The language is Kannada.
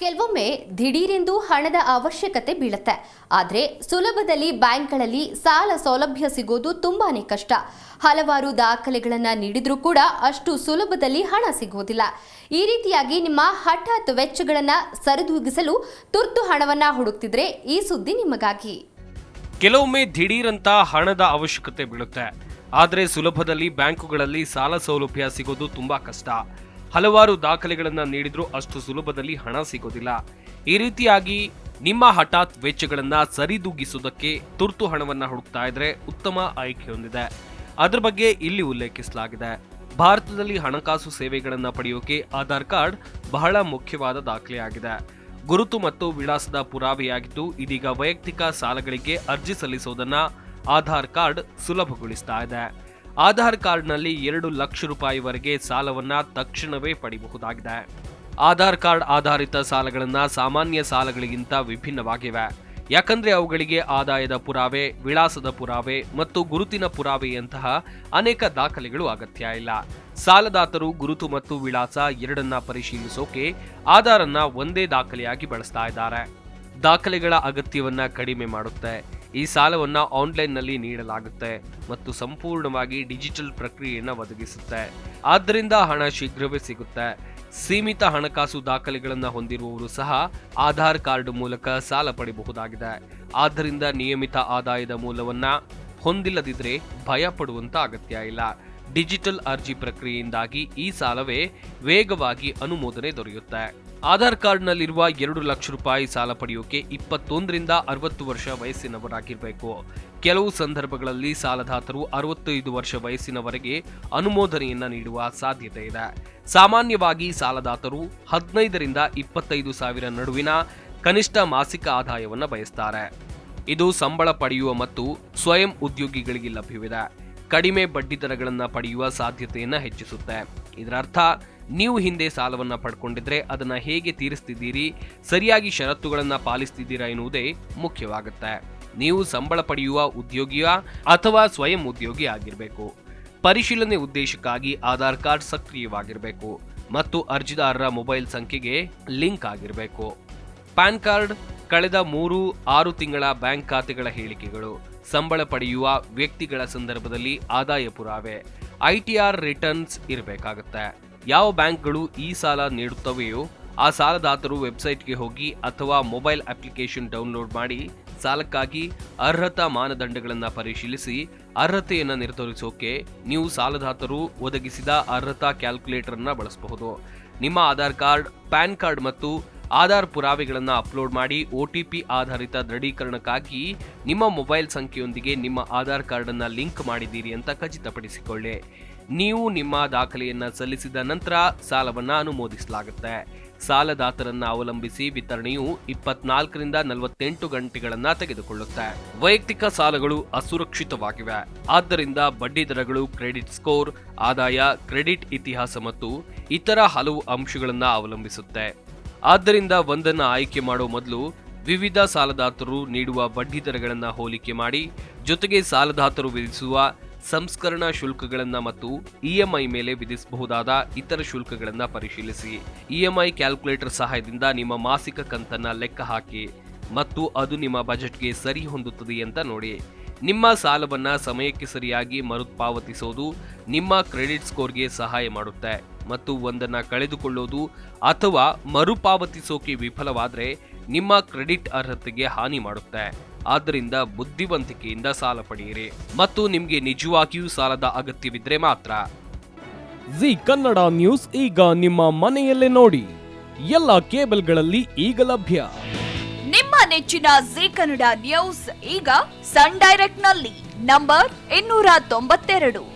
ಕೆಲವೊಮ್ಮೆ ದಿಢೀರೆಂದು ಹಣದ ಅವಶ್ಯಕತೆ ಬೀಳುತ್ತೆ. ಆದರೆ ಸುಲಭದಲ್ಲಿ ಬ್ಯಾಂಕ್ಗಳಲ್ಲಿ ಸಾಲ ಸೌಲಭ್ಯ ಸಿಗೋದು ತುಂಬಾನೇ ಕಷ್ಟ. ಹಲವಾರು ದಾಖಲೆಗಳನ್ನು ನೀಡಿದ್ರೂ ಕೂಡ ಅಷ್ಟು ಸುಲಭದಲ್ಲಿ ಹಣ ಸಿಗೋದಿಲ್ಲ. ಈ ರೀತಿಯಾಗಿ ನಿಮ್ಮ ಹಠಾತ್ ವೆಚ್ಚಗಳನ್ನು ಸರಿದೂಗಿಸಲು ತುರ್ತು ಹಣವನ್ನು ಹುಡುಕ್ತಿದ್ರೆ ಈ ಸುದ್ದಿ ನಿಮಗಾಗಿ. ಕೆಲವೊಮ್ಮೆ ದಿಢೀರಂತ ಹಣದ ಅವಶ್ಯಕತೆ ಬೀಳುತ್ತೆ. ಆದರೆ ಸುಲಭದಲ್ಲಿ ಬ್ಯಾಂಕುಗಳಲ್ಲಿ ಸಾಲ ಸೌಲಭ್ಯ ಸಿಗೋದು ತುಂಬಾ ಕಷ್ಟ. ಹಲವಾರು ದಾಖಲೆಗಳನ್ನು ನೀಡಿದರೂ ಅಷ್ಟು ಸುಲಭದಲ್ಲಿ ಹಣ ಸಿಗೋದಿಲ್ಲ. ಈ ರೀತಿಯಾಗಿ ನಿಮ್ಮ ಹಠಾತ್ ವೆಚ್ಚಗಳನ್ನು ಸರಿದೂಗಿಸುವುದಕ್ಕೆ ತುರ್ತು ಹಣವನ್ನು ಹುಡುಕ್ತಾ ಇದ್ರೆ ಉತ್ತಮ ಆಯ್ಕೆ ಹೊಂದಿದೆ. ಅದರ ಬಗ್ಗೆ ಇಲ್ಲಿ ಉಲ್ಲೇಖಿಸಲಾಗಿದೆ. ಭಾರತದಲ್ಲಿ ಹಣಕಾಸು ಸೇವೆಗಳನ್ನು ಪಡೆಯೋಕೆ ಆಧಾರ್ ಕಾರ್ಡ್ ಬಹಳ ಮುಖ್ಯವಾದ ದಾಖಲೆಯಾಗಿದೆ. ಗುರುತು ಮತ್ತು ವಿಳಾಸದ ಪುರಾವೆಯಾಗಿದ್ದು, ಇದೀಗ ವೈಯಕ್ತಿಕ ಸಾಲಗಳಿಗೆ ಅರ್ಜಿ ಸಲ್ಲಿಸೋದನ್ನ ಆಧಾರ್ ಕಾರ್ಡ್ ಸುಲಭಗೊಳಿಸ್ತಾ ಇದೆ. ಆಧಾರ್ ಕಾರ್ಡ್ನಲ್ಲಿ ಎರಡು ಲಕ್ಷ ರೂಪಾಯಿವರೆಗೆ ಸಾಲವನ್ನ ತಕ್ಷಣವೇ ಪಡೆಯಬಹುದಾಗಿದೆ ಆಧಾರ್ ಕಾರ್ಡ್ ಆಧಾರಿತ ಸಾಲಗಳನ್ನು ಸಾಮಾನ್ಯ ಸಾಲಗಳಿಗಿಂತ ವಿಭಿನ್ನವಾಗಿವೆ. ಯಾಕಂದ್ರೆ ಅವುಗಳಿಗೆ ಆದಾಯದ ಪುರಾವೆ, ವಿಳಾಸದ ಪುರಾವೆ ಮತ್ತು ಗುರುತಿನ ಪುರಾವೆಯಂತಹ ಅನೇಕ ದಾಖಲೆಗಳು ಅಗತ್ಯ ಇಲ್ಲ. ಸಾಲದಾತರು ಗುರುತು ಮತ್ತು ವಿಳಾಸ ಎರಡನ್ನ ಪರಿಶೀಲಿಸೋಕೆ ಆಧಾರನ್ನ ಒಂದೇ ದಾಖಲೆಯಾಗಿ ಬಳಸ್ತಾ ಇದ್ದಾರೆ. ದಾಖಲೆಗಳ ಅಗತ್ಯವನ್ನ ಕಡಿಮೆ ಮಾಡುತ್ತೆ. ಈ ಸಾಲವನ್ನು ಆನ್ಲೈನ್ನಲ್ಲಿ ನೀಡಲಾಗುತ್ತೆ ಮತ್ತು ಸಂಪೂರ್ಣವಾಗಿ ಡಿಜಿಟಲ್ ಪ್ರಕ್ರಿಯೆಯನ್ನು ಒದಗಿಸುತ್ತೆ. ಆದ್ದರಿಂದ ಹಣ ಶೀಘ್ರವೇ ಸಿಗುತ್ತೆ. ಸೀಮಿತ ಹಣಕಾಸು ದಾಖಲೆಗಳನ್ನು ಹೊಂದಿರುವವರು ಸಹ ಆಧಾರ್ ಕಾರ್ಡ್ ಮೂಲಕ ಸಾಲ ಪಡೆಯಬಹುದಾಗಿದೆ ಆದ್ದರಿಂದ ನಿಯಮಿತ ಆದಾಯದ ಮೂಲವನ್ನ ಹೊಂದಿಲ್ಲದಿದ್ರೆ ಭಯ ಪಡುವಂತ ಅಗತ್ಯ ಇಲ್ಲ. ಡಿಜಿಟಲ್ ಅರ್ಜಿ ಪ್ರಕ್ರಿಯೆಯಿಂದಾಗಿ ಈ ಸಾಲವೇ ವೇಗವಾಗಿ ಅನುಮೋದನೆ ದೊರೆಯುತ್ತೆ. ಆಧಾರ್ ಕಾರ್ಡ್ನಲ್ಲಿರುವ ಎರಡು ಲಕ್ಷ ರೂಪಾಯಿ ಸಾಲ ಪಡೆಯೋಕೆ ಇಪ್ಪತ್ತೊಂದರಿಂದ ಅರವತ್ತು ವರ್ಷ ವಯಸ್ಸಿನವರಾಗಿರಬೇಕು. ಕೆಲವು ಸಂದರ್ಭಗಳಲ್ಲಿ ಸಾಲದಾತರು ಅರವತ್ತೈದು ವರ್ಷ ವಯಸ್ಸಿನವರೆಗೆ ಅನುಮೋದನೆಯನ್ನ ನೀಡುವ ಸಾಧ್ಯತೆ ಇದೆ. ಸಾಮಾನ್ಯವಾಗಿ ಸಾಲದಾತರು ಹದಿನೈದರಿಂದ ಇಪ್ಪತ್ತೈದು ಸಾವಿರ ನಡುವಿನ ಕನಿಷ್ಠ ಮಾಸಿಕ ಆದಾಯವನ್ನು ಬಯಸ್ತಾರೆ. ಇದು ಸಂಬಳ ಪಡೆಯುವ ಮತ್ತು ಸ್ವಯಂ ಉದ್ಯೋಗಿಗಳಿಗೆ ಲಭ್ಯವಿದೆ. ಕಡಿಮೆ ಬಡ್ಡಿ ದರಗಳನ್ನ ಪಡೆಯುವ ಸಾಧ್ಯತೆಯನ್ನು ಹೆಚ್ಚಿಸುತ್ತೆ. ಇದರರ್ಥ, ನೀವು ಹಿಂದೆ ಸಾಲವನ್ನು ಪಡ್ಕೊಂಡಿದ್ರೆ ಅದನ್ನು ಹೇಗೆ ತೀರಿಸ್ತಿದ್ದೀರಿ, ಸರಿಯಾಗಿ ಷರತ್ತುಗಳನ್ನು ಪಾಲಿಸ್ತಿದ್ದೀರಾ ಎನ್ನುವುದೇ ಮುಖ್ಯವಾಗುತ್ತೆ. ನೀವು ಸಂಬಳ ಪಡೆಯುವ ಉದ್ಯೋಗಿಯ ಅಥವಾ ಸ್ವಯಂ ಉದ್ಯೋಗಿ ಆಗಿರಬೇಕು. ಪರಿಶೀಲನೆ ಉದ್ದೇಶಕ್ಕಾಗಿ ಆಧಾರ್ ಕಾರ್ಡ್ ಸಕ್ರಿಯವಾಗಿರಬೇಕು ಮತ್ತು ಅರ್ಜಿದಾರರ ಮೊಬೈಲ್ ಸಂಖ್ಯೆಗೆ ಲಿಂಕ್ ಆಗಿರಬೇಕು. ಪ್ಯಾನ್ ಕಾರ್ಡ್ ಕಳೆದ ಮೂರು, ಆರು ತಿಂಗಳ ಬ್ಯಾಂಕ್ ಖಾತೆಗಳ ಹೇಳಿಕೆಗಳು ಸಂಬಳ ಪಡೆಯುವ ವ್ಯಕ್ತಿಗಳ ಸಂದರ್ಭದಲ್ಲಿ ಆದಾಯ ಪುರಾವೆ ಐಟಿಆರ್ ರಿಟರ್ನ್ಸ್ ಇರಬೇಕಾಗುತ್ತೆ. ಯಾವ ಬ್ಯಾಂಕ್ಗಳು ಈ ಸಾಲ ನೀಡುತ್ತವೆಯೋ ಆ ಸಾಲದಾತರು ವೆಬ್ಸೈಟ್ಗೆ ಹೋಗಿ ಅಥವಾ ಮೊಬೈಲ್ ಅಪ್ಲಿಕೇಶನ್ ಡೌನ್ಲೋಡ್ ಮಾಡಿ ಸಾಲಕ್ಕಾಗಿ ಅರ್ಹತಾ ಮಾನದಂಡಗಳನ್ನು ಪರಿಶೀಲಿಸಿ ಅರ್ಹತೆಯನ್ನು ನಿರ್ಧರಿಸೋಕೆ ನೀವು ಸಾಲದಾತರು ಒದಗಿಸಿದ ಅರ್ಹತಾ ಕ್ಯಾಲ್ಕುಲೇಟರ್ನ ಬಳಸಬಹುದು. ನಿಮ್ಮ ಆಧಾರ್ ಕಾರ್ಡ್, ಪ್ಯಾನ್ ಕಾರ್ಡ್ ಮತ್ತು ಆಧಾರ್ ಪುರಾವೆಗಳನ್ನು ಅಪ್ಲೋಡ್ ಮಾಡಿ ಒ ಟಿ ಪಿ ಆಧಾರಿತ ದೃಢೀಕರಣಕ್ಕಾಗಿ ನಿಮ್ಮ ಮೊಬೈಲ್ ಸಂಖ್ಯೆಯೊಂದಿಗೆ ನಿಮ್ಮ ಆಧಾರ್ ಕಾರ್ಡನ್ನು ಲಿಂಕ್ ಮಾಡಿದ್ದೀರಿ ಅಂತ ಖಚಿತಪಡಿಸಿಕೊಳ್ಳಿ. ನೀವು ನಿಮ್ಮ ದಾಖಲೆಯನ್ನು ಸಲ್ಲಿಸಿದ ನಂತರ ಸಾಲವನ್ನು ಅನುಮೋದಿಸಲಾಗುತ್ತೆ. ಸಾಲದಾತರನ್ನು ಅವಲಂಬಿಸಿ ವಿತರಣೆಯು ಇಪ್ಪತ್ನಾಲ್ಕರಿಂದ ನಲವತ್ತೆಂಟು ಗಂಟೆಗಳನ್ನ ತೆಗೆದುಕೊಳ್ಳುತ್ತೆ. ವೈಯಕ್ತಿಕ ಸಾಲಗಳು ಅಸುರಕ್ಷಿತವಾಗಿವೆ. ಆದ್ದರಿಂದ ಬಡ್ಡಿ ದರಗಳು, ಕ್ರೆಡಿಟ್ ಸ್ಕೋರ್, ಆದಾಯ, ಕ್ರೆಡಿಟ್ ಇತಿಹಾಸ ಮತ್ತು ಇತರ ಹಲವು ಅಂಶಗಳನ್ನ ಅವಲಂಬಿಸುತ್ತೆ. ಆದ್ದರಿಂದ ಒಂದನ್ನು ಆಯ್ಕೆ ಮಾಡೋ ಮೊದಲು ವಿವಿಧ ಸಾಲದಾತರು ನೀಡುವ ಬಡ್ಡಿದರಗಳನ್ನು ಹೋಲಿಕೆ ಮಾಡಿ, ಜೊತೆಗೆ ಸಾಲದಾತರು ವಿಧಿಸುವ ಸಂಸ್ಕರಣಾ ಶುಲ್ಕಗಳನ್ನು ಮತ್ತು ಇಎಂಐ ಮೇಲೆ ವಿಧಿಸಬಹುದಾದ ಇತರ ಶುಲ್ಕಗಳನ್ನು ಪರಿಶೀಲಿಸಿ. ಇಎಂಐ ಕ್ಯಾಲ್ಕುಲೇಟರ್ ಸಹಾಯದಿಂದ ನಿಮ್ಮ ಮಾಸಿಕ ಕಂತನ್ನು ಲೆಕ್ಕ ಹಾಕಿ ಮತ್ತು ಅದು ನಿಮ್ಮ ಬಜೆಟ್ಗೆ ಸರಿ ಹೊಂದುತ್ತದೆ ಅಂತ ನೋಡಿ. ನಿಮ್ಮ ಸಾಲವನ್ನು ಸಮಯಕ್ಕೆ ಸರಿಯಾಗಿ ಮರುಪಾವತಿಸೋದು ನಿಮ್ಮ ಕ್ರೆಡಿಟ್ ಸ್ಕೋರ್ಗೆ ಸಹಾಯ ಮಾಡುತ್ತೆ. ಮತ್ತು ಒಂದನ್ನು ಕಳೆದುಕೊಳ್ಳೋದು ಅಥವಾ ಮರುಪಾವತಿಸೋಕೆ ವಿಫಲವಾದರೆ ನಿಮ್ಮ ಕ್ರೆಡಿಟ್ ಅರ್ಹತೆಗೆ ಹಾನಿ ಮಾಡುತ್ತೆ. ಆದ್ದರಿಂದ ಬುದ್ಧಿವಂತಿಕೆಯಿಂದ ಸಾಲ ಪಡೆಯಿರಿ ಮತ್ತು ನಿಮಗೆ ನಿಜವಾಗಿಯೂ ಸಾಲದ ಅಗತ್ಯವಿದ್ರೆ ಮಾತ್ರ. ಜಿ ಕನ್ನಡ ನ್ಯೂಸ್ ಈಗ ನಿಮ್ಮ ಮನೆಯಲ್ಲೇ ನೋಡಿ. ಎಲ್ಲ ಕೇಬಲ್ಗಳಲ್ಲಿ ಈಗ ಲಭ್ಯ. ನಿಮ್ಮ ನೆಚ್ಚಿನ ಜಿ ಕನ್ನಡ ನ್ಯೂಸ್ ಈಗ ಸನ್ ಡೈರೆಕ್ಟ್ನಲ್ಲಿ ನಂಬರ್ ಇನ್ನೂರ ತೊಂಬತ್ತೆರಡು.